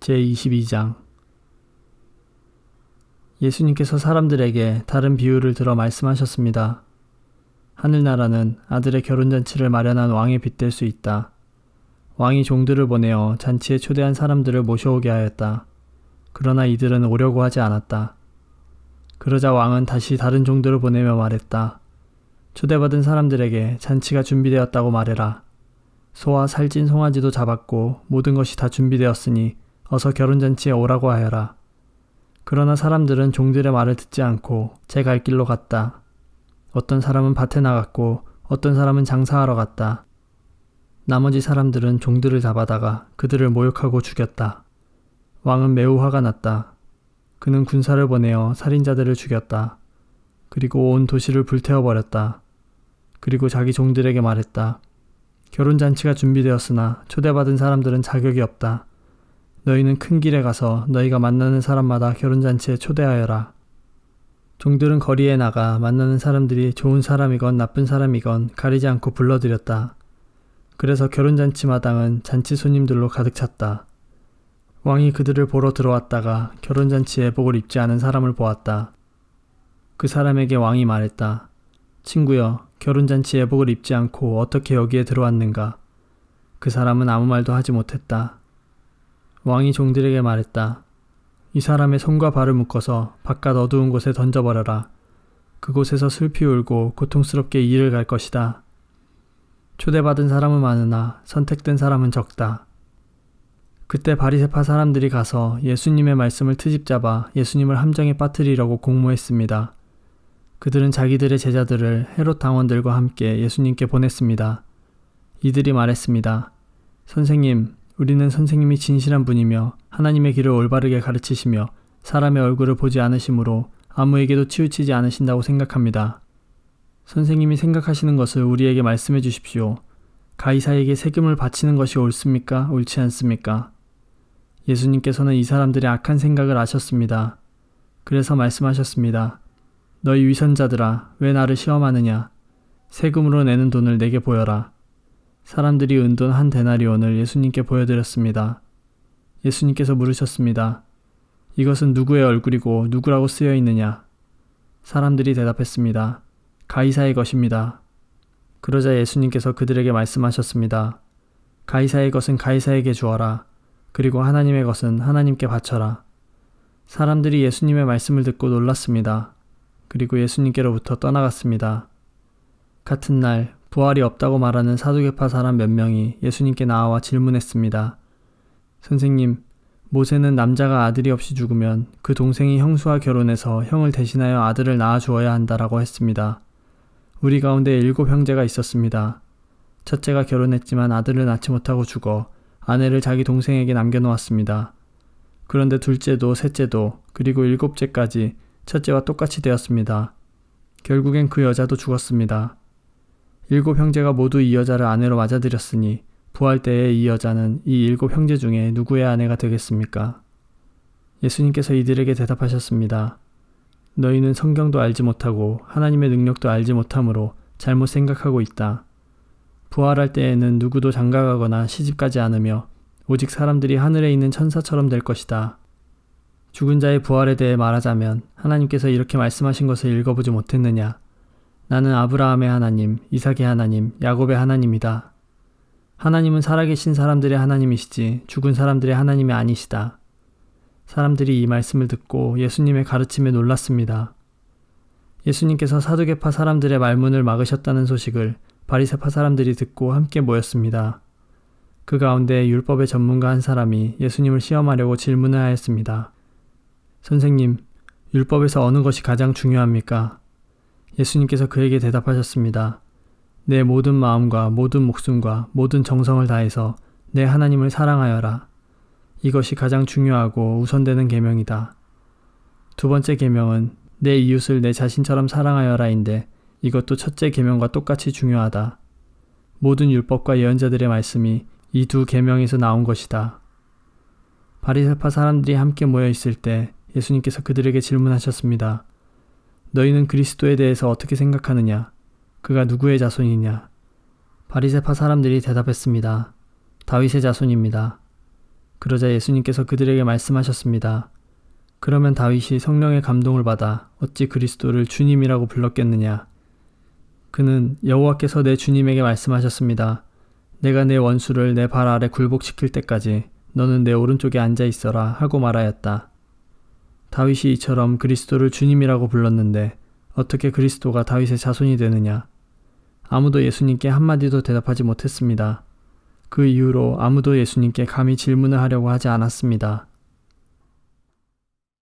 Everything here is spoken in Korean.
제22장 예수님께서 사람들에게 다른 비유를 들어 말씀하셨습니다. 하늘나라는 아들의 결혼잔치를 마련한 왕에 빗댈 수 있다. 왕이 종들을 보내어 잔치에 초대한 사람들을 모셔오게 하였다. 그러나 이들은 오려고 하지 않았다. 그러자 왕은 다시 다른 종들을 보내며 말했다. 초대받은 사람들에게 잔치가 준비되었다고 말해라. 소와 살찐 송아지도 잡았고 모든 것이 다 준비되었으니 어서 결혼잔치에 오라고 하여라. 그러나 사람들은 종들의 말을 듣지 않고 제 갈 길로 갔다. 어떤 사람은 밭에 나갔고 어떤 사람은 장사하러 갔다. 나머지 사람들은 종들을 잡아다가 그들을 모욕하고 죽였다. 왕은 매우 화가 났다. 그는 군사를 보내어 살인자들을 죽였다. 그리고 온 도시를 불태워버렸다. 그리고 자기 종들에게 말했다. 결혼잔치가 준비되었으나 초대받은 사람들은 자격이 없다. 너희는 큰 길에 가서 너희가 만나는 사람마다 결혼잔치에 초대하여라. 종들은 거리에 나가 만나는 사람들이 좋은 사람이건 나쁜 사람이건 가리지 않고 불러들였다. 그래서 결혼잔치 마당은 잔치 손님들로 가득 찼다. 왕이 그들을 보러 들어왔다가 결혼잔치 예복을 입지 않은 사람을 보았다. 그 사람에게 왕이 말했다. 친구여, 결혼잔치 예복을 입지 않고 어떻게 여기에 들어왔는가? 그 사람은 아무 말도 하지 못했다. 왕이 종들에게 말했다. 이 사람의 손과 발을 묶어서 바깥 어두운 곳에 던져버려라. 그곳에서 슬피 울고 고통스럽게 일을 갈 것이다. 초대받은 사람은 많으나 선택된 사람은 적다. 그때 바리세파 사람들이 가서 예수님의 말씀을 트집잡아 예수님을 함정에 빠뜨리려고 공모했습니다. 그들은 자기들의 제자들을 헤롯 당원들과 함께 예수님께 보냈습니다. 이들이 말했습니다. 선생님, 우리는 선생님이 진실한 분이며 하나님의 길을 올바르게 가르치시며 사람의 얼굴을 보지 않으시므로 아무에게도 치우치지 않으신다고 생각합니다. 선생님이 생각하시는 것을 우리에게 말씀해 주십시오. 가이사에게 세금을 바치는 것이 옳습니까? 옳지 않습니까? 예수님께서는 이 사람들의 악한 생각을 아셨습니다. 그래서 말씀하셨습니다. 너희 위선자들아, 왜 나를 시험하느냐? 세금으로 내는 돈을 내게 보여라. 사람들이 은돈 한 데나리온을 예수님께 보여드렸습니다. 예수님께서 물으셨습니다. 이것은 누구의 얼굴이고 누구라고 쓰여 있느냐? 사람들이 대답했습니다. 가이사의 것입니다. 그러자 예수님께서 그들에게 말씀하셨습니다. 가이사의 것은 가이사에게 주어라. 그리고 하나님의 것은 하나님께 바쳐라. 사람들이 예수님의 말씀을 듣고 놀랐습니다. 그리고 예수님께로부터 떠나갔습니다. 같은 날 부활이 없다고 말하는 사두개파 사람 몇 명이 예수님께 나와 질문했습니다. 선생님, 모세는 남자가 아들이 없이 죽으면 그 동생이 형수와 결혼해서 형을 대신하여 아들을 낳아 주어야 한다라고 했습니다. 우리 가운데 일곱 형제가 있었습니다. 첫째가 결혼했지만 아들을 낳지 못하고 죽어 아내를 자기 동생에게 남겨놓았습니다. 그런데 둘째도 셋째도 그리고 일곱째까지 첫째와 똑같이 되었습니다. 결국엔 그 여자도 죽었습니다. 일곱 형제가 모두 이 여자를 아내로 맞아들였으니 부활 때에 이 여자는 이 일곱 형제 중에 누구의 아내가 되겠습니까? 예수님께서 이들에게 대답하셨습니다. 너희는 성경도 알지 못하고 하나님의 능력도 알지 못하므로 잘못 생각하고 있다. 부활할 때에는 누구도 장가가거나 시집가지 않으며 오직 사람들이 하늘에 있는 천사처럼 될 것이다. 죽은 자의 부활에 대해 말하자면 하나님께서 이렇게 말씀하신 것을 읽어보지 못했느냐? 나는 아브라함의 하나님, 이삭의 하나님, 야곱의 하나님이다. 하나님은 살아계신 사람들의 하나님이시지 죽은 사람들의 하나님이 아니시다. 사람들이 이 말씀을 듣고 예수님의 가르침에 놀랐습니다. 예수님께서 사두개파 사람들의 말문을 막으셨다는 소식을 바리새파 사람들이 듣고 함께 모였습니다. 그 가운데 율법의 전문가 한 사람이 예수님을 시험하려고 질문을 하였습니다. 선생님, 율법에서 어느 것이 가장 중요합니까? 예수님께서 그에게 대답하셨습니다. 내 모든 마음과 모든 목숨과 모든 정성을 다해서 내 하나님을 사랑하여라. 이것이 가장 중요하고 우선되는 계명이다. 두 번째 계명은 내 이웃을 내 자신처럼 사랑하여라인데 이것도 첫째 계명과 똑같이 중요하다. 모든 율법과 예언자들의 말씀이 이 두 계명에서 나온 것이다. 바리새파 사람들이 함께 모여 있을 때 예수님께서 그들에게 질문하셨습니다. 너희는 그리스도에 대해서 어떻게 생각하느냐? 그가 누구의 자손이냐? 바리세파 사람들이 대답했습니다. 다윗의 자손입니다. 그러자 예수님께서 그들에게 말씀하셨습니다. 그러면 다윗이 성령의 감동을 받아 어찌 그리스도를 주님이라고 불렀겠느냐? 그는 여호와께서 내 주님에게 말씀하셨습니다. 내가 내 원수를 내 발 아래 굴복시킬 때까지 너는 내 오른쪽에 앉아 있어라 하고 말하였다. 다윗이 이처럼 그리스도를 주님이라고 불렀는데 어떻게 그리스도가 다윗의 자손이 되느냐? 아무도 예수님께 한마디도 대답하지 못했습니다. 그 이후로 아무도 예수님께 감히 질문을 하려고 하지 않았습니다.